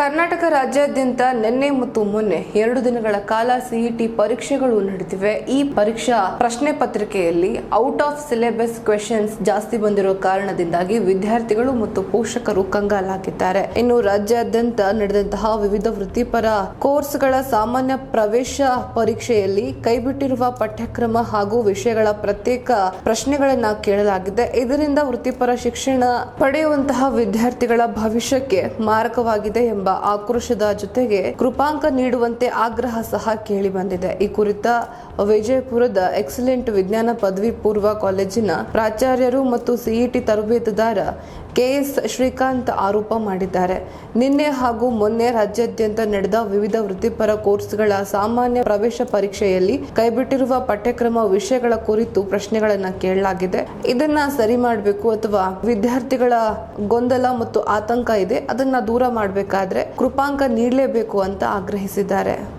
ಕರ್ನಾಟಕ ರಾಜ್ಯಾದ್ಯಂತ ನಿನ್ನೆ ಮತ್ತು ಮೊನ್ನೆ ಎರಡು ದಿನಗಳ ಕಾಲ ಸಿಇಟಿ ಪರೀಕ್ಷೆಗಳು ನಡೆದಿವೆ. ಈ ಪರೀಕ್ಷಾ ಪ್ರಶ್ನೆ ಪತ್ರಿಕೆಯಲ್ಲಿ ಔಟ್ ಆಫ್ ಸಿಲೆಬಸ್ ಕ್ವೆಶನ್ಸ್ ಜಾಸ್ತಿ ಬಂದಿರೋ ಕಾರಣದಿಂದಾಗಿ ವಿದ್ಯಾರ್ಥಿಗಳು ಮತ್ತು ಪೋಷಕರು ಕಂಗಾಲಾಗಿದ್ದಾರೆ. ಇನ್ನು ರಾಜ್ಯಾದ್ಯಂತ ನಡೆದಂತಹ ವಿವಿಧ ವೃತ್ತಿಪರ ಕೋರ್ಸ್ಗಳ ಸಾಮಾನ್ಯ ಪ್ರವೇಶ ಪರೀಕ್ಷೆಯಲ್ಲಿ ಕೈಬಿಟ್ಟಿರುವ ಪಠ್ಯಕ್ರಮ ಹಾಗೂ ವಿಷಯಗಳ ಪ್ರತ್ಯೇಕ ಪ್ರಶ್ನೆಗಳನ್ನ ಕೇಳಲಾಗಿದೆ. ಇದರಿಂದ ವೃತ್ತಿಪರ ಶಿಕ್ಷಣ ಪಡೆಯುವಂತಹ ವಿದ್ಯಾರ್ಥಿಗಳ ಭವಿಷ್ಯಕ್ಕೆ ಮಾರಕವಾಗಿದೆ ಎಂಬ ಆಕ್ರೋಶದ ಜೊತೆಗೆ ಕೃಪಾಂಕ ನೀಡುವಂತೆ ಆಗ್ರಹ ಸಹ ಕೇಳಿ ಬಂದಿದೆ. ಈ ಕುರಿತ ವಿಜಯಪುರದ ಎಕ್ಸಲೆಂಟ್ ವಿಜ್ಞಾನ ಪದವಿ ಪೂರ್ವ ಕಾಲೇಜಿನ ಪ್ರಾಚಾರ್ಯರು ಮತ್ತು ಸಿಇಟಿ ತರಬೇತುದಾರ ಕೆಎಸ್ ಶ್ರೀಕಾಂತ್ ಆರೋಪ ಮಾಡಿದ್ದಾರೆ. ನಿನ್ನೆ ಹಾಗೂ ಮೊನ್ನೆ ರಾಜ್ಯಾದ್ಯಂತ ನಡೆದ ವಿವಿಧ ವೃತ್ತಿಪರ ಕೋರ್ಸ್ಗಳ ಸಾಮಾನ್ಯ ಪ್ರವೇಶ ಪರೀಕ್ಷೆಯಲ್ಲಿ ಕೈಬಿಟ್ಟಿರುವ ಪಠ್ಯಕ್ರಮ ವಿಷಯಗಳ ಕುರಿತು ಪ್ರಶ್ನೆಗಳನ್ನ ಕೇಳಲಾಗಿದೆ. ಇದನ್ನ ಸರಿ ಮಾಡಬೇಕು ಅಥವಾ ವಿದ್ಯಾರ್ಥಿಗಳ ಗೊಂದಲ ಮತ್ತು ಆತಂಕ ಇದೆ, ಅದನ್ನ ದೂರ ಮಾಡಬೇಕಾದ್ರೆ ಕೃಪಾಂಕ ನೀಡಲೇಬೇಕು ಅಂತ ಆಗ್ರಹಿಸಿದ್ದಾರೆ.